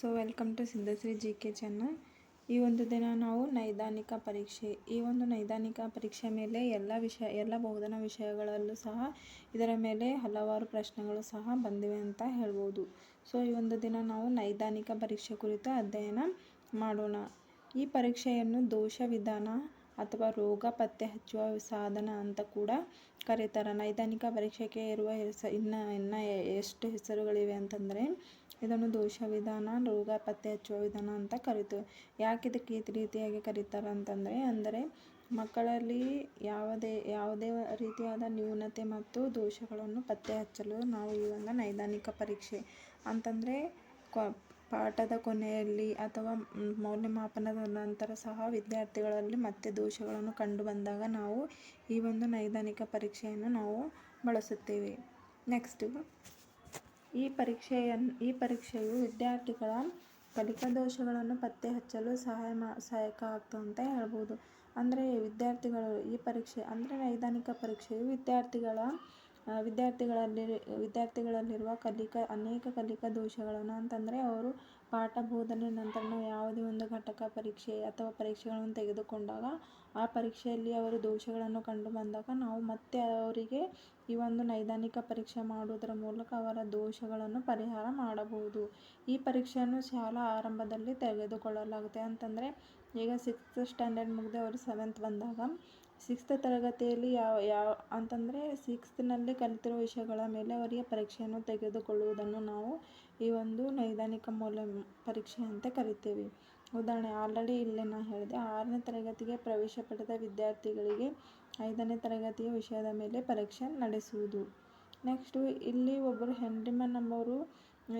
So welcome to Siddhashri G K ಚೆನ್ನ ಈ ಒಂದು ದಿನ ನಾವು ನೈದಾನಿಕ ಪರೀಕ್ಷೆ, ಈ ಒಂದು ನೈದಾನಿಕ ಪರೀಕ್ಷೆ ಮೇಲೆ ಎಲ್ಲ ವಿಷಯ, ಎಲ್ಲ ಬೋಧನಾ ವಿಷಯಗಳಲ್ಲೂ ಸಹ ಇದರ ಮೇಲೆ ಹಲವಾರು ಪ್ರಶ್ನೆಗಳು ಸಹ ಬಂದಿವೆ ಅಂತ ಹೇಳ್ಬೋದು. ಸೊ ಈ ಒಂದು ದಿನ ನಾವು ನೈದಾನಿಕ ಪರೀಕ್ಷೆ ಕುರಿತು ಅಧ್ಯಯನ ಮಾಡೋಣ. ಈ ಪರೀಕ್ಷೆಯನ್ನು ದೋಷ ವಿಧಾನ ಅಥವಾ ರೋಗ ಪತ್ತೆ ಹಚ್ಚುವ ಸಾಧನ ಅಂತ ಕೂಡ ಕರೀತಾರೆ. ನೈದಾನಿಕ ಪರೀಕ್ಷೆಗೆ ಇರುವ ಹೆಸ, ಇನ್ನು ಇನ್ನು ಎಷ್ಟು ಹೆಸರುಗಳಿವೆ ಅಂತಂದರೆ ಇದನ್ನು ದೋಷ ವಿಧಾನ ರೋಗ ಪತ್ತೆ ಹಚ್ಚುವ ವಿಧಾನ ಅಂತ ಕರಿತೀವಿ. ಯಾಕೆ ಇದಕ್ಕೆ ಈ ರೀತಿಯಾಗಿ ಕರೀತಾರೆ ಅಂತಂದರೆ ಅಂದರೆ ಮಕ್ಕಳಲ್ಲಿ ಯಾವುದೇ ಯಾವುದೇ ರೀತಿಯಾದ ನ್ಯೂನತೆ ಮತ್ತು ದೋಷಗಳನ್ನು ಪತ್ತೆ ಹಚ್ಚಲು ನಾವು ಈ ಒಂದು ನೈದಾನಿಕ ಪರೀಕ್ಷೆ ಅಂತಂದರೆ ಕ ಪಾಠದ ಕೊನೆಯಲ್ಲಿ ಅಥವಾ ಮೌಲ್ಯಮಾಪನದ ನಂತರ ಸಹ ವಿದ್ಯಾರ್ಥಿಗಳಲ್ಲಿ ಮತ್ತೆ ದೋಷಗಳನ್ನು ಕಂಡು ಬಂದಾಗ ನಾವು ಈ ಒಂದು ನೈದಾನಿಕ ಪರೀಕ್ಷೆಯನ್ನು ನಾವು ಬಳಸುತ್ತೇವೆ. ನೆಕ್ಸ್ಟು ಈ ಪರೀಕ್ಷೆಯನ್ನು ಈ ಪರೀಕ್ಷೆಯು ವಿದ್ಯಾರ್ಥಿಗಳ ಕಲಿಕಾ ದೋಷಗಳನ್ನು ಪತ್ತೆ ಹಚ್ಚಲು ಸಹಾಯ ಮಾ, ಸಹಾಯಕ ಆಗ್ತದೆ ಅಂತ ಹೇಳ್ಬೋದು. ಅಂದರೆ ವಿದ್ಯಾರ್ಥಿಗಳು ಈ ಪರೀಕ್ಷೆ, ಅಂದರೆ ನೈದಾನಿಕ ಪರೀಕ್ಷೆಯು ವಿದ್ಯಾರ್ಥಿಗಳ ವಿದ್ಯಾರ್ಥಿಗಳಲ್ಲಿ, ವಿದ್ಯಾರ್ಥಿಗಳಲ್ಲಿರುವ ಕಲಿಕಾ, ಅನೇಕ ಕಲಿಕಾ ದೋಷಗಳನ್ನು ಅಂತಂದರೆ ಅವರು ಪಾಠ ಬೋಧನೆ ನಂತರ ಯಾವುದೇ ಒಂದು ಘಟಕ ಪರೀಕ್ಷೆ ಅಥವಾ ಪರೀಕ್ಷೆಗಳನ್ನು ತೆಗೆದುಕೊಂಡಾಗ ಆ ಪರೀಕ್ಷೆಯಲ್ಲಿ ಅವರು ದೋಷಗಳನ್ನು ಕಂಡು ಬಂದಾಗ ನಾವು ಮತ್ತೆ ಅವರಿಗೆ ಈ ಒಂದು ನೈದಾನಿಕ ಪರೀಕ್ಷೆ ಮಾಡುವುದರ ಮೂಲಕ ಅವರ ದೋಷಗಳನ್ನು ಪರಿಹಾರ ಮಾಡಬಹುದು. ಈ ಪರೀಕ್ಷೆಯನ್ನು ಶಾಲಾ ಆರಂಭದಲ್ಲಿ ತೆಗೆದುಕೊಳ್ಳಲಾಗುತ್ತೆ. ಅಂತಂದರೆ, ಈಗ ಸಿಕ್ಸ್ತ್ ಸ್ಟ್ಯಾಂಡರ್ಡ್ ಮುಗಿದು ಅವರು ಸೆವೆಂತ್ ಬಂದಾಗ ಸಿಕ್ಸ್ತ್ ತರಗತಿಯಲ್ಲಿ ಯಾವ ಯಾವ, ಅಂತಂದರೆ ಸಿಕ್ಸ್ತ್ನಲ್ಲಿ ಕಲಿತಿರೋ ವಿಷಯಗಳ ಮೇಲೆ ಅವರಿಗೆ ಪರೀಕ್ಷೆಯನ್ನು ತೆಗೆದುಕೊಳ್ಳುವುದನ್ನು ನಾವು ಈ ಒಂದು ನೈದಾನಿಕ ಮೌಲ್ಯ ಪರೀಕ್ಷೆ ಅಂತ ಕರಿತೇವೆ. ಉದಾಹರಣೆ, ಆಲ್ರೆಡಿ ಇಲ್ಲೇ ನಾನು ಹೇಳಿದೆ. ಆರನೇ ತರಗತಿಗೆ ಪ್ರವೇಶ ಪಡೆದ ವಿದ್ಯಾರ್ಥಿಗಳಿಗೆ ಐದನೇ ತರಗತಿಯ ವಿಷಯದ ಮೇಲೆ ಪರೀಕ್ಷೆ ನಡೆಸುವುದು. ನೆಕ್ಸ್ಟು, ಇಲ್ಲಿ ಒಬ್ಬರು ಹೆನ್ರಿಮನ್ ಎಂಬವರು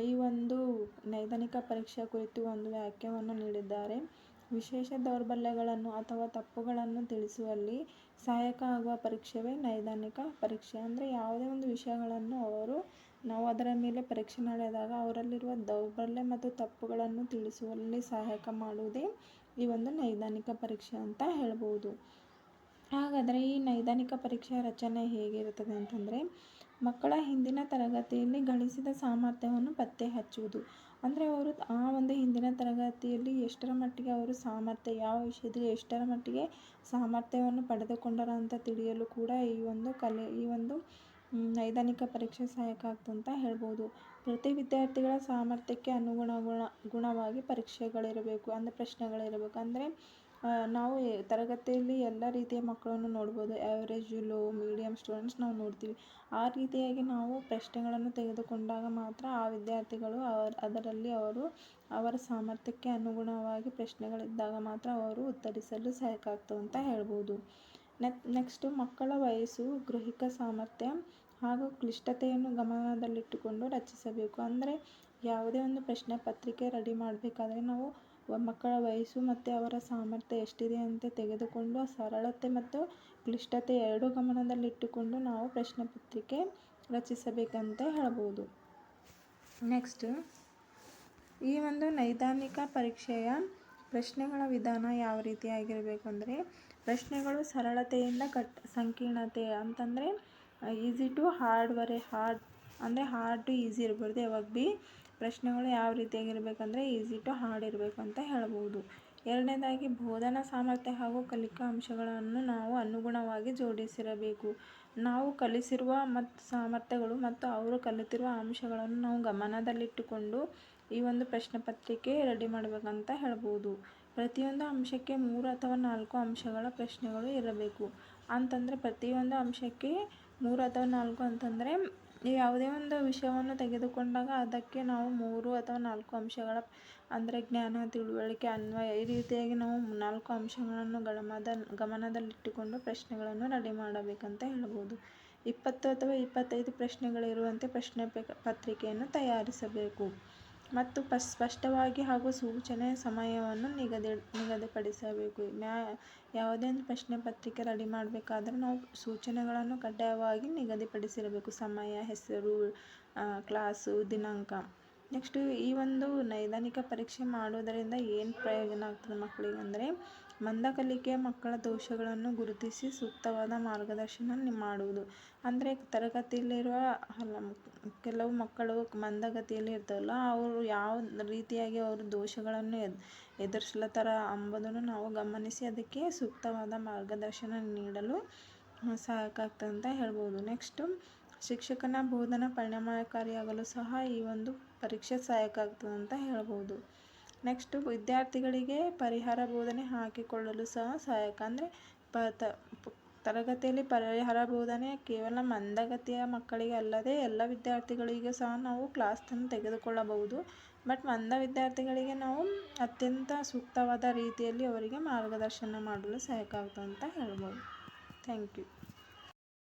ಈ ಒಂದು ನೈದಾನಿಕ ಪರೀಕ್ಷೆ ಕುರಿತು ಒಂದು ವಾಕ್ಯವನ್ನು ನೀಡಿದ್ದಾರೆ. ವಿಶೇಷ ದೌರ್ಬಲ್ಯಗಳನ್ನು ಅಥವಾ ತಪ್ಪುಗಳನ್ನು ತಿಳಿಸುವಲ್ಲಿ ಸಹಾಯಕ ಆಗುವ ಪರೀಕ್ಷೆವೇ ನೈದಾನಿಕ ಪರೀಕ್ಷೆ. ಅಂದರೆ ಯಾವುದೇ ಒಂದು ವಿಷಯಗಳನ್ನು ಅವರು ನಾವು ಅದರ ಮೇಲೆ ಪರೀಕ್ಷೆ ನಡೆದಾಗ ಅವರಲ್ಲಿರುವ ದೌರ್ಬಲ್ಯ ಮತ್ತು ತಪ್ಪುಗಳನ್ನು ತಿಳಿಸುವಲ್ಲಿ ಸಹಾಯಕ ಮಾಡುವುದೇ ಈ ಒಂದು ನೈದಾನಿಕ ಪರೀಕ್ಷೆ ಅಂತ ಹೇಳ್ಬೋದು. ಹಾಗಾದರೆ ಈ ನೈದಾನಿಕ ಪರೀಕ್ಷೆಯ ರಚನೆ ಹೇಗಿರುತ್ತದೆ ಅಂತಂದರೆ, ಮಕ್ಕಳ ಹಿಂದಿನ ತರಗತಿಯಲ್ಲಿ ಗಳಿಸಿದ ಸಾಮರ್ಥ್ಯವನ್ನು ಪತ್ತೆ ಹಚ್ಚುವುದು. ಅಂದರೆ ಅವರು ಆ ಒಂದು ಹಿಂದಿನ ತರಗತಿಯಲ್ಲಿ ಎಷ್ಟರ ಮಟ್ಟಿಗೆ ಅವರು ಸಾಮರ್ಥ್ಯ, ಯಾವ ವಿಷಯದಲ್ಲಿ ಎಷ್ಟರ ಮಟ್ಟಿಗೆ ಸಾಮರ್ಥ್ಯವನ್ನು ಪಡೆದುಕೊಂಡರು ಅಂತ ತಿಳಿಯಲು ಕೂಡ ಈ ಒಂದು ಕಲೆ, ಈ ಒಂದು ನೈದಾನಿಕ ಪರೀಕ್ಷೆ ಸಹಾಯಕ ಆಗ್ತಂತ ಹೇಳ್ಬೋದು. ಪ್ರತಿ ವಿದ್ಯಾರ್ಥಿಗಳ ಸಾಮರ್ಥ್ಯಕ್ಕೆ ಅನುಗುಣ ಗುಣ ಗುಣವಾಗಿ ಪರೀಕ್ಷೆಗಳಿರಬೇಕು, ಅಂದರೆ ಪ್ರಶ್ನೆಗಳಿರಬೇಕು. ಅಂದರೆ ನಾವು ತರಗತಿಯಲ್ಲಿ ಎಲ್ಲ ರೀತಿಯ ಮಕ್ಕಳನ್ನು ನೋಡ್ಬೋದು. ಆ್ಯಾವ್ರೇಜ್ ಲೋ ಮೀಡಿಯಮ್ ಸ್ಟೂಡೆಂಟ್ಸ್ ನಾವು ನೋಡ್ತೀವಿ. ಆ ರೀತಿಯಾಗಿ ನಾವು ಪ್ರಶ್ನೆಗಳನ್ನು ತೆಗೆದುಕೊಂಡಾಗ ಮಾತ್ರ ಆ ವಿದ್ಯಾರ್ಥಿಗಳು ಅವರ, ಅದರಲ್ಲಿ ಅವರು ಅವರ ಸಾಮರ್ಥ್ಯಕ್ಕೆ ಅನುಗುಣವಾಗಿ ಪ್ರಶ್ನೆಗಳಿದ್ದಾಗ ಮಾತ್ರ ಅವರು ಉತ್ತರಿಸಲು ಸಹಾಯಕ ಆಗ್ತವೆ ಅಂತ ಹೇಳ್ಬೋದು. ನೆಕ್, ನೆಕ್ಸ್ಟು ಮಕ್ಕಳ ವಯಸ್ಸು ಗೃಹಿಕ ಸಾಮರ್ಥ್ಯ ಹಾಗೂ ಕ್ಲಿಷ್ಟತೆಯನ್ನು ಗಮನದಲ್ಲಿಟ್ಟುಕೊಂಡು ರಚಿಸಬೇಕು. ಅಂದರೆ ಯಾವುದೇ ಒಂದು ಪ್ರಶ್ನೆ ಪತ್ರಿಕೆ ರೆಡಿ ಮಾಡಬೇಕಾದ್ರೆ ನಾವು ಮಕ್ಕಳ ವಯಸ್ಸು ಮತ್ತು ಅವರ ಸಾಮರ್ಥ್ಯ ಎಷ್ಟಿದೆ ಅಂತ ತೆಗೆದುಕೊಂಡು ಸರಳತೆ ಮತ್ತು ಕ್ಲಿಷ್ಟತೆ ಎರಡೂ ಗಮನದಲ್ಲಿಟ್ಟುಕೊಂಡು ನಾವು ಪ್ರಶ್ನೆ ಪತ್ರಿಕೆ ರಚಿಸಬೇಕಂತ ಹೇಳ್ಬೋದು. ನೆಕ್ಸ್ಟ್, ಈ ಒಂದು ನೈದಾನಿಕ ಪರೀಕ್ಷೆಯ ಪ್ರಶ್ನೆಗಳ ವಿಧಾನ ಯಾವ ರೀತಿಯಾಗಿರಬೇಕು ಅಂದರೆ ಪ್ರಶ್ನೆಗಳು ಸರಳತೆಯಿಂದ ಕಟ್, ಸಂಕೀರ್ಣತೆ ಅಂತಂದರೆ ಈಸಿ ಟು ಹಾರ್ಡ್ ವರೆ ಹಾರ್ಡ್ ಅಂದರೆ ಹಾರ್ಡ್ ಟು ಈಸಿ ಇರ್ಬಾರ್ದು. ಯಾವಾಗ ಭೀ ಪ್ರಶ್ನೆಗಳು ಯಾವ ರೀತಿಯಾಗಿರಬೇಕಂದ್ರೆ ಈಸಿ ಟು ಹಾರ್ಡ್ ಇರಬೇಕು ಅಂತ ಹೇಳ್ಬೋದು. ಎರಡನೇದಾಗಿ, ಬೋಧನಾ ಸಾಮರ್ಥ್ಯ ಹಾಗೂ ಕಲಿಕಾ ಅಂಶಗಳನ್ನು ನಾವು ಅನುಗುಣವಾಗಿ ಜೋಡಿಸಿರಬೇಕು. ನಾವು ಕಲಿಸಿರುವ ಮತ್ತು ಸಾಮರ್ಥ್ಯಗಳು ಮತ್ತು ಅವರು ಕಲಿತಿರುವ ಅಂಶಗಳನ್ನು ನಾವು ಗಮನದಲ್ಲಿಟ್ಟುಕೊಂಡು ಈ ಒಂದು ಪ್ರಶ್ನೆ ಪತ್ರಿಕೆ ರೆಡಿ ಮಾಡಬೇಕಂತ ಹೇಳ್ಬೋದು. ಪ್ರತಿಯೊಂದು ಅಂಶಕ್ಕೆ ಮೂರು ಅಥವಾ ನಾಲ್ಕು ಅಂಶಗಳ ಪ್ರಶ್ನೆಗಳು ಇರಬೇಕು. ಅಂತಂದರೆ ಪ್ರತಿಯೊಂದು ಅಂಶಕ್ಕೆ ಮೂರು ಅಥವಾ ನಾಲ್ಕು ಅಂತಂದರೆ ಯಾವುದೇ ಒಂದು ವಿಷಯವನ್ನು ತೆಗೆದುಕೊಂಡಾಗ ಅದಕ್ಕೆ ನಾವು ಮೂರು ಅಥವಾ ನಾಲ್ಕು ಅಂಶಗಳ ಅಂದರೆ ಜ್ಞಾನ, ತಿಳುವಳಿಕೆ, ಅನ್ವಯ ಈ ರೀತಿಯಾಗಿ ನಾವು ನಾಲ್ಕು ಅಂಶಗಳನ್ನು ಗಮನದ ಗಮನದಲ್ಲಿಟ್ಟುಕೊಂಡು ಪ್ರಶ್ನೆಗಳನ್ನು ರೆಡಿ ಮಾಡಬೇಕಂತ ಹೇಳ್ಬೋದು. ಇಪ್ಪತ್ತು ಅಥವಾ ಇಪ್ಪತ್ತೈದು ಪ್ರಶ್ನೆಗಳಿರುವಂತೆ ಪ್ರಶ್ನೆ ಪತ್ರಿಕೆಯನ್ನು ತಯಾರಿಸಬೇಕು. ಮತ್ತು ಸ್ಪಷ್ಟವಾಗಿ ಹಾಗೂ ಸೂಚನೆ ಸಮಯವನ್ನು ನಿಗದಿ, ನಿಗದಿಪಡಿಸಬೇಕು. ಮ್ಯಾ, ಯಾವುದೇ ಒಂದು ಪ್ರಶ್ನೆ ಪತ್ರಿಕೆ ರೆಡಿ ಮಾಡಬೇಕಾದ್ರೆ ನಾವು ಸೂಚನೆಗಳನ್ನು ಕಡ್ಡಾಯವಾಗಿ ನಿಗದಿಪಡಿಸಿರಬೇಕು. ಸಮಯ, ಹೆಸರು ಕ್ಲಾಸು, ದಿನಾಂಕ. ನೆಕ್ಸ್ಟು ಈ ಒಂದು ನೈದಾನಿಕ ಪರೀಕ್ಷೆ ಮಾಡೋದರಿಂದ ಏನು ಪ್ರಯೋಜನ ಆಗ್ತದೆ ಮಕ್ಕಳಿಗೆ? ಅಂದರೆ ಮಂದ ಕಲಿಕೆಯ ಮಕ್ಕಳ ದೋಷಗಳನ್ನು ಗುರುತಿಸಿ ಸೂಕ್ತವಾದ ಮಾರ್ಗದರ್ಶನ ಮಾಡುವುದು. ಅಂದರೆ ತರಗತಿಯಲ್ಲಿರುವ ಹಲ ಕೆಲವು ಮಕ್ಕಳು ಮಂದಗತಿಯಲ್ಲಿ ಇರ್ತಾವಲ್ಲ, ಅವರು ಯಾವ ರೀತಿಯಾಗಿ ಅವರು ದೋಷಗಳನ್ನು ಎದ್ ಎದುರಿಸ್ಲತ್ತಾರ ಅಂಬುದನ್ನು ನಾವು ಗಮನಿಸಿ ಅದಕ್ಕೆ ಸೂಕ್ತವಾದ ಮಾರ್ಗದರ್ಶನ ನೀಡಲು ಸಹಾಯಕ ಅಂತ ಹೇಳ್ಬೋದು. ನೆಕ್ಸ್ಟು ಶಿಕ್ಷಕನ ಬೋಧನಾ ಪರಿಣಾಮಕಾರಿಯಾಗಲು ಸಹ ಈ ಒಂದು ಪರೀಕ್ಷೆ ಸಹಾಯಕ ಆಗ್ತದೆ ಅಂತ ಹೇಳ್ಬೋದು. ನೆಕ್ಸ್ಟು ವಿದ್ಯಾರ್ಥಿಗಳಿಗೆ ಪರಿಹಾರ ಬೋಧನೆ ಹಾಕಿಕೊಳ್ಳಲು ಸಹ ಸಹಾಯಕ. ಅಂದರೆ ಪ ತರಗತಿಯಲ್ಲಿ ಪರಿಹಾರ ಬೋಧನೆ ಕೇವಲ ಮಂದಗತಿಯ ಮಕ್ಕಳಿಗೆ ಅಲ್ಲದೆ ಎಲ್ಲ ವಿದ್ಯಾರ್ಥಿಗಳಿಗೆ ಸಹ ನಾವು ಕ್ಲಾಸನ್ನು ತೆಗೆದುಕೊಳ್ಳಬಹುದು. ಬಟ್ ಮಂದ ವಿದ್ಯಾರ್ಥಿಗಳಿಗೆ ನಾವು ಅತ್ಯಂತ ಸೂಕ್ತವಾದ ರೀತಿಯಲ್ಲಿ ಅವರಿಗೆ ಮಾರ್ಗದರ್ಶನ ಮಾಡಲು ಸಹಾಯಕ ಆಗುತ್ತೆ ಅಂತ ಹೇಳ್ಬೋದು. Thank you.